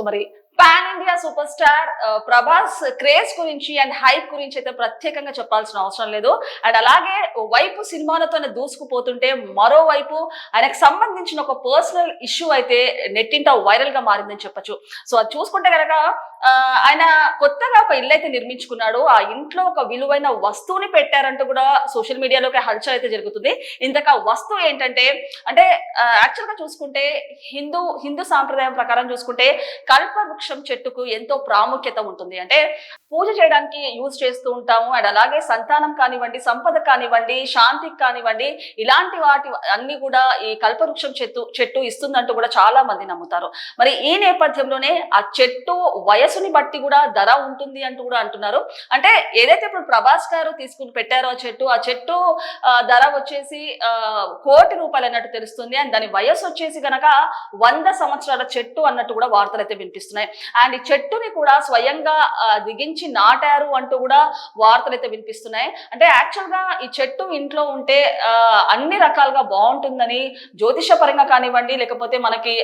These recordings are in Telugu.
సో మరి pan India superstar Prabhas craze గురించి అండ్ హైప్ గురించి అయితే ప్రత్యేకంగా చెప్పాల్సిన అవసరం లేదు. అండ్ అలాగే వైపు సినిమాలతోనే దూసుకుపోతుంటే మరోవైపు ఆయనకు సంబంధించిన ఒక పర్సనల్ ఇష్యూ అయితే నెట్టింట వైరల్గా మారిందని చెప్పొచ్చు. సో అది చూసుకుంటే కనుక ఆయన కొత్తగా ఒక ఇల్లు అయితే నిర్మించుకున్నాడు. ఆ ఇంట్లో ఒక విలువైన వస్తువుని పెట్టారంటూ కూడా సోషల్ మీడియాలోకి హల్చల్ అయితే జరుగుతుంది. ఇంతక వస్తువు ఏంటంటే అంటే యాక్చువల్గా చూసుకుంటే హిందూ హిందూ సాంప్రదాయం ప్రకారం చూసుకుంటే కల్పవృక్షం చెట్టుకు ఎంతో ప్రాముఖ్యత ఉంటుంది. అంటే పూజ చేయడానికి యూజ్ చేస్తూ ఉంటాము. అండ్ అలాగే సంతానం కానివ్వండి సంపద కానివ్వండి శాంతికి కానివ్వండి ఇలాంటి వాటి అన్ని కూడా ఈ కల్పవృక్షం చెట్టు చెట్టు ఇస్తుందంటూ కూడా చాలా మంది నమ్ముతారు. మరి ఈ నేపథ్యంలోనే ఆ చెట్టు వయసుని బట్టి కూడా ధర ఉంటుంది అంటూ కూడా అంటున్నారు. అంటే ఏదైతే ఇప్పుడు ప్రభాస్ గారు తీసుకుని పెట్టారో ఆ చెట్టు ఆ చెట్టు ధర వచ్చేసి కోటి రూపాయలు అన్నట్టు తెలుస్తుంది. అండ్ దాని వయసు వచ్చేసి గనక వంద సంవత్సరాల చెట్టు అన్నట్టు కూడా వార్తలు అయితే వినిపిస్తున్నాయి. అండ్ ఈ చెట్టుని కూడా స్వయంగా దిగించి నాటారు అంటూ కూడా వార్తలు అయితే వినిపిస్తున్నాయి. అంటే యాక్చువల్గా ఈ చెట్టు ఇంట్లో ఉంటే అన్ని రకాలుగా బాగుంటుందని జ్యోతిష పరంగా కానివ్వండి లేకపోతే మనకి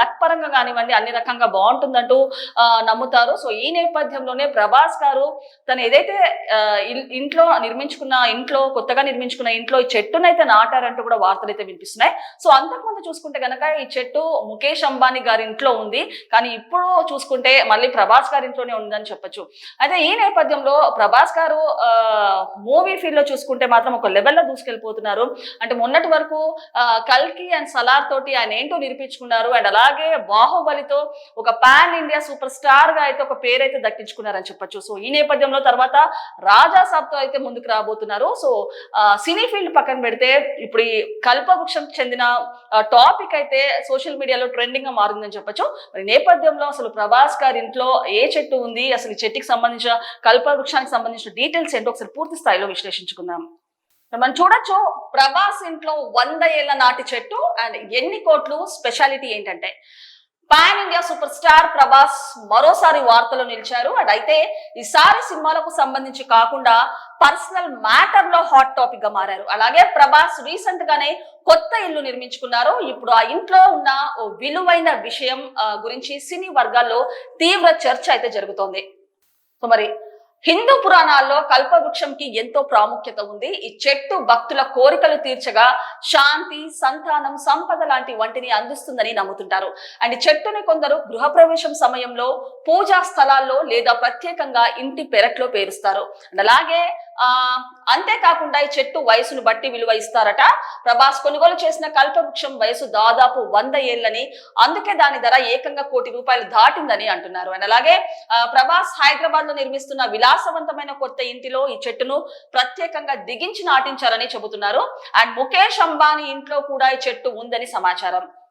లక్ పరంగా కానివ్వండి అన్ని రకంగా బాగుంటుందంటూ నమ్ముతారు. సో ఈ నేపథ్యంలోనే ప్రభాస్ గారు తను ఏదైతే ఇంట్లో నిర్మించుకున్న ఇంట్లో కొత్తగా నిర్మించుకున్న ఇంట్లో ఈ చెట్టునైతే నాటారంటూ కూడా వార్తలు అయితే వినిపిస్తున్నాయి. సో అంతకుముందు చూసుకుంటే గనక ఈ చెట్టు ముఖేష్ అంబానీ గారి ఇంట్లో ఉంది. కానీ ఇప్పుడు చూసుకుంటే మళ్ళీ ప్రభాస్ గారి ఇంట్లోనే ఉందని చెప్పొచ్చు. అయితే ఈ నేపథ్యంలో ప్రభాస్ గారు మూవీ ఫీల్డ్లో చూసుకుంటే మాత్రం ఒక లెవెల్లో దూసుకెళ్ళిపోతున్నారు. అంటే మొన్నటి వరకు కల్కి అండ్ సలార్ తోటి ఆయన ఏంటో నిరూపించుకున్నారు. అండ్ అలాగే బాహుబలితో ఒక పాన్ ఇండియా సూపర్ స్టార్గా అయితే ఒక పేరు అయితే దక్కించుకున్నారని చెప్పొచ్చు. సో ఈ నేపథ్యంలో తర్వాత రాజా సాబ్తో అయితే ముందుకు రాబోతున్నారు. సో సినీ ఫీల్డ్ పక్కన పెడితే ఇప్పుడు ఈ కల్పవృక్షం చెందిన టాపిక్ అయితే సోషల్ మీడియాలో ట్రెండింగ్గా మారిందని చెప్పొచ్చు. మరి నేపథ్యంలో అసలు ప్రభాస్ గారి ఇంట్లో ఏ చెట్టు ఉంది? అసలు ఈ చెట్టుకి సంబంధించిన కల్ప వృక్షానికి సంబంధించిన డీటెయిల్స్ ఏంటో ఒకసారి పూర్తి స్థాయిలో విశ్లేషించుకుందాం. మనం చూడొచ్చు ప్రభాస్ ఇంట్లో వంద ఏళ్ళ నాటి చెట్టు అండ్ ఎన్ని కోట్లు స్పెషాలిటీ ఏంటంటే pan India superstar Prabhas మరోసారి వార్తలో నిలిచారు. అండ్ అయితే ఈసారి సినిమాలకు సంబంధించి కాకుండా పర్సనల్ మ్యాటర్లో హాట్ టాపిక్గా మారారు. అలాగే ప్రభాస్ రీసెంట్ గానే కొత్త ఇల్లు నిర్మించుకున్నారు. ఇప్పుడు ఆ ఇంట్లో ఉన్న ఓ విలువైన విషయం గురించి సినీ వర్గాల్లో తీవ్ర చర్చ అయితే జరుగుతోంది. సో మరి హిందూ పురాణాల్లో కల్పవృక్షంకి ఎంతో ప్రాముఖ్యత ఉంది. ఈ చెట్టు భక్తుల కోరికలు తీర్చగా శాంతి సంతానం సంపద లాంటి వంటిని అందిస్తుందని నమ్ముతుంటారు. అండ్ చెట్టుని కొందరు గృహప్రవేశం సమయంలో పూజా స్థలాల్లో లేదా ప్రత్యేకంగా ఇంటి పెరట్లో పేరుస్తారు. అండ్ అలాగే ఆ అంతేకాకుండా ఈ చెట్టు వయసును బట్టి విలువ ఇస్తారట. ప్రభాస్ కొనుగోలు చేసిన కల్పవృక్షం వయసు దాదాపు వంద ఏళ్ళని అందుకే దాని ధర ఏకంగా కోటి రూపాయలు దాటిందని అంటున్నారు. అండ్ అలాగే ఆ, ప్రభాస్ హైదరాబాద్లో నిర్మిస్తున్న విలాసవంతమైన కొత్త ఇంటిలో ఈ చెట్టును ప్రత్యేకంగా దిగించి నాటించారని చెబుతున్నారు. అండ్ ముఖేష్ అంబానీ ఇంట్లో కూడా ఈ చెట్టు ఉందని సమాచారం.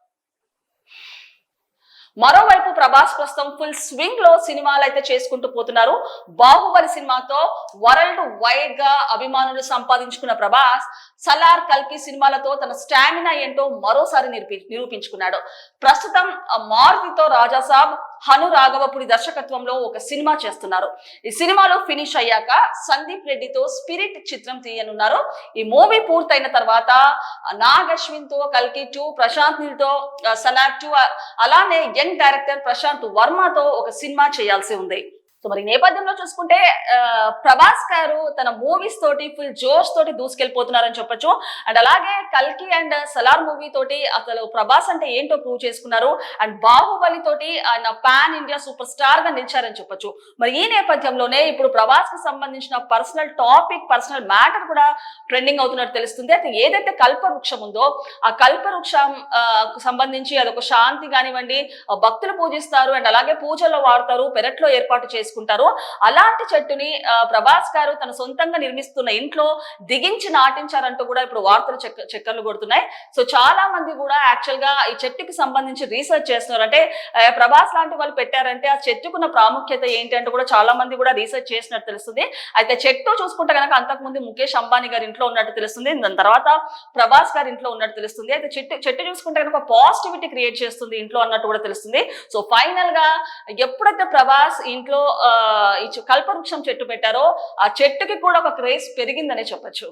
మరోవైపు ప్రభాస్ ప్రస్తుతం ఫుల్ స్వింగ్లో సినిమాలు అయితే చేసుకుంటూ పోతున్నారు. బాహుబలి సినిమాతో వరల్డ్ వైడ్గా అభిమానులు సంపాదించుకున్న ప్రభాస్ సలార్ కల్కి సినిమాలతో తన స్టామినా ఏంటో మరోసారి నిరూపి నిరూపించుకున్నాడు. ప్రస్తుతం మారుతితో రాజాసాబ్ హను రాఘవపుడి దర్శకత్వంలో ఒక సినిమా చేస్తున్నారు. ఈ సినిమాలో ఫినిష్ అయ్యాక సందీప్ రెడ్డితో స్పిరిట్ చిత్రం తీయనున్నారు. ఈ మూవీ పూర్తయిన తర్వాత నాగ్ అశ్విన్తో కల్కి టూ ప్రశాంత్తో టూ అలానే యంగ్ డైరెక్టర్ ప్రశాంత్ వర్మతో ఒక సినిమా చేయాల్సి ఉంది. సో మరి నేపథ్యంలో చూసుకుంటే ప్రభాస్ గారు తన మూవీస్ తోటి ఫుల్ జోష్ తోటి దూసుకెళ్ళిపోతున్నారని చెప్పొచ్చు. అండ్ అలాగే కల్కి అండ్ సలార్ మూవీ తోటి అసలు ప్రభాస్ అంటే ఏంటో ప్రూవ్ చేసుకున్నారు. అండ్ బాహుబలి తోటి ఆయన పాన్ ఇండియా సూపర్ స్టార్గా నిలిచారని చెప్పొచ్చు. మరి ఈ నేపథ్యంలోనే ఇప్పుడు ప్రభాస్కి సంబంధించిన పర్సనల్ టాపిక్ పర్సనల్ మ్యాటర్ కూడా ట్రెండింగ్ అవుతున్నట్టు తెలుస్తుంది. అయితే ఏదైతే కల్పవృక్షం ఉందో ఆ కల్పవృక్షం సంబంధించి అదొక శాంతి కానివ్వండి భక్తులు పూజిస్తారు. అండ్ అలాగే పూజల్లో వాడతారు పెరట్లో ఏర్పాటు చేసుకుంటారు. అలాంటి చెట్టుని ప్రభాస్ గారు తన సొంతంగా నిర్మిస్తున్న ఇంట్లో దిగించి నాటించారంటూ కూడా ఇప్పుడు వార్తలు చెక్క చక్కర్లు కొడుతున్నాయి. సో చాలా మంది కూడా యాక్చువల్గా ఈ చెట్టుకి సంబంధించి రీసెర్చ్ చేస్తున్నారు. అంటే ప్రభాస్ లాంటి వాళ్ళు పెట్టారంటే ఆ చెట్టుకున్న ప్రాముఖ్యత ఏంటి అంటే కూడా చాలా మంది కూడా రీసెర్చ్ చేసినట్టు తెలుస్తుంది. అయితే చెట్టు చూసుకుంటే కనుక అంతకుముందు ముఖేష్ అంబానీ గారి ఇంట్లో ఉన్నట్టు తెలుస్తుంది. దాని తర్వాత ప్రభాస్ గారి ఇంట్లో ఉన్నట్టు తెలుస్తుంది. అయితే చెట్టు చెట్టు చూసుకుంటే కనుక పాజిటివిటీ క్రియేట్ చేస్తుంది ఇంట్లో అన్నట్టు కూడా తెలుస్తుంది. సో ఫైనల్గా ఎప్పుడైతే ప్రభాస్ ఇంట్లో కల్పవృక్షం చెట్టు పెట్టారో ఆ చెట్టుకి కూడా ఒక క్రేజ్ పెరిగిందనే చెప్పొచ్చు.